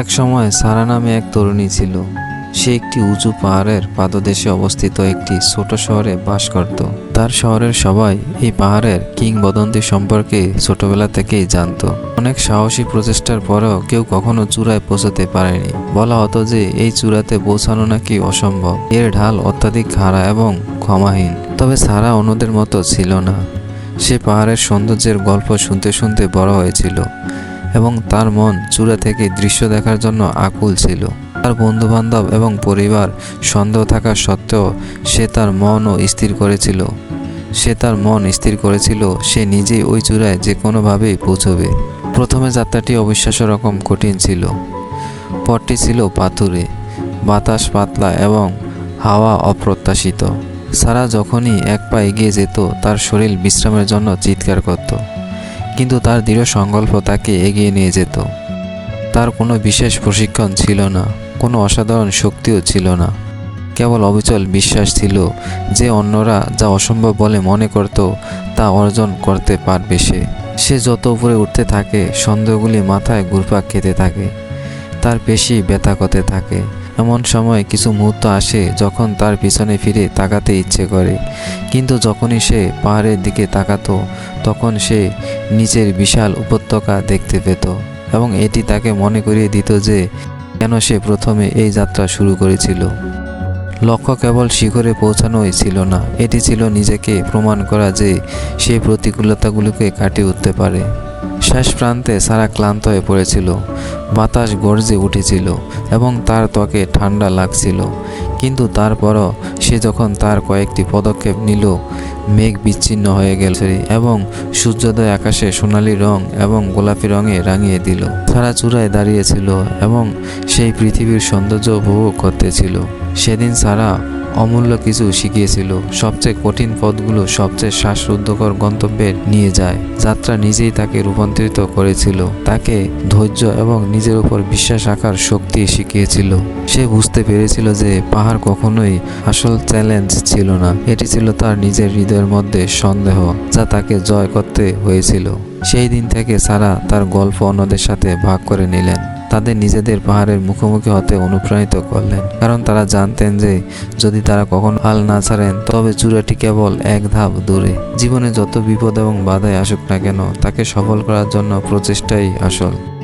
এক সময় সারা নামে এক তরুণী ছিল। সে একটি উঁচু পাহাড়ের পাদদেশে অবস্থিত একটি ছোট শহরে বাস করত। তার শহরের সবাই এই পাহাড়ের কিংবদন্তি সম্পর্কে ছোটবেলা থেকেই জানতো। অনেক সাহসী প্রচেষ্টার পরেও কেউ কখনো চূড়ায় পৌঁছাতে পারেনি। বলা হতো যে এই চূড়াতে পৌঁছানো নাকি অসম্ভব। এর ঢাল অত্যাধিক খাড়া এবং ক্ষমাহীন, তবে সারা অন্যদের মতো ছিল না। সে পাহাড়ের সৌন্দর্যের গল্প শুনতে শুনতে বড় হয়েছিল। এবং তার মন চূড়া থেকে দৃশ্য দেখার জন্য আকুল ছিল। তার বন্ধুবান্ধব এবং পরিবার সন্দেহ থাকা সত্ত্বেও সে তার মনও স্থির করেছিল। সে তার মন স্থির করেছিল, সে নিজেই ওই চূড়ায় যে কোনোভাবেই পৌঁছবে। প্রথমে যাত্রাটি অবিশ্বাস্য রকম কঠিন ছিল। পথটি ছিল পাথুরে, বাতাস পাতলা এবং হাওয়া অপ্রত্যাশিত। সারা যখনই এক পা এগিয়ে যেত, তার শরীর বিশ্রামের জন্য চিৎকার করত। কিন্তু তার দৃঢ় সংকল্প তাকে এগিয়ে নিয়ে যেত। তার কোনো বিশেষ প্রশিক্ষণ ছিল না, কোনো অসাধারণ শক্তিও ছিল না। কেবল অবিচল বিশ্বাস ছিল যে অন্যরা যা অসম্ভব বলে মনে করত, তা অর্জন করতে পারবে সে। সে যত উপরে উঠতে থাকে, সন্দেহগুলি মাথায় ঘুরপাক খেতে থাকে। তার পেশি ব্যথা করতে থাকে। এমন সময় কিছু মুহূর্ত আসে যখন তার পিছনে ফিরে তাকাতে ইচ্ছে করে। কিন্তু যখনই সে পাহাড়ের দিকে তাকাতো, তখন সে নিচের বিশাল উপত্যকা দেখতে পেত এবং এটি তাকে মনে করিয়ে দিত যে কেন সে প্রথমে এই যাত্রা শুরু করেছিল। লক্ষ্য কেবল শিখরে পৌঁছানোই ছিল না, এটি ছিল নিজেকে প্রমাণ করা যে সে প্রতিকূলতাগুলোকে কাটিয়ে উঠতে পারে। শেষ প্রান্তে সারা ক্লান্ত হয়ে পড়েছিল। বাতাস গর্জে উঠেছিল এবং তার ত্বকে ঠান্ডা লাগছিল। কিন্তু তারপরও সে যখন তার কয়েকটি পদক্ষেপ নিল, মেঘ বিচ্ছিন্ন হয়ে গেল এবং সূর্যোদয় আকাশে সোনালি রং এবং গোলাপি রঙে রাঙিয়ে দিল। সারা চূড়ায় দাঁড়িয়েছিল এবং সেই পৃথিবীর সৌন্দর্য উপভোগ করতেছিল। সেদিন সারা অমূল্য কিছু শিখিয়েছিল। সবচেয়ে কঠিন পথগুলো সবচেয়ে শ্বাসরুদ্ধকর গন্তব্যে নিয়ে যায়। যাত্রা নিজেই তাকে রূপান্তরিত করেছিল। তাকে ধৈর্য এবং নিজের উপর বিশ্বাস রাখার শক্তি শিখিয়েছিল। সে বুঝতে পেরেছিল যে পাহাড় কখনোই আসল চ্যালেঞ্জ ছিল না। এটি ছিল তার নিজের হৃদয়ের মধ্যে সন্দেহ যা তাকে জয় করতে হয়েছিল। সেই দিন থেকে সারা তার গল্প অন্যদের সাথে ভাগ করে নিলেন। তাদের নিজেদের পাহাড়ের মুখোমুখি হতে অনুপ্রাণিত করলেন। কারণ তারা জানতেন যে, যদি তারা কখনো হাল না ছাড়েন, তবে চূড়াটি কেবল এক ধাপ দূরে। জীবনে যত বিপদ এবং বাধায় আসুক না কেন, তাকে সফল করার জন্য প্রচেষ্টাই আসল।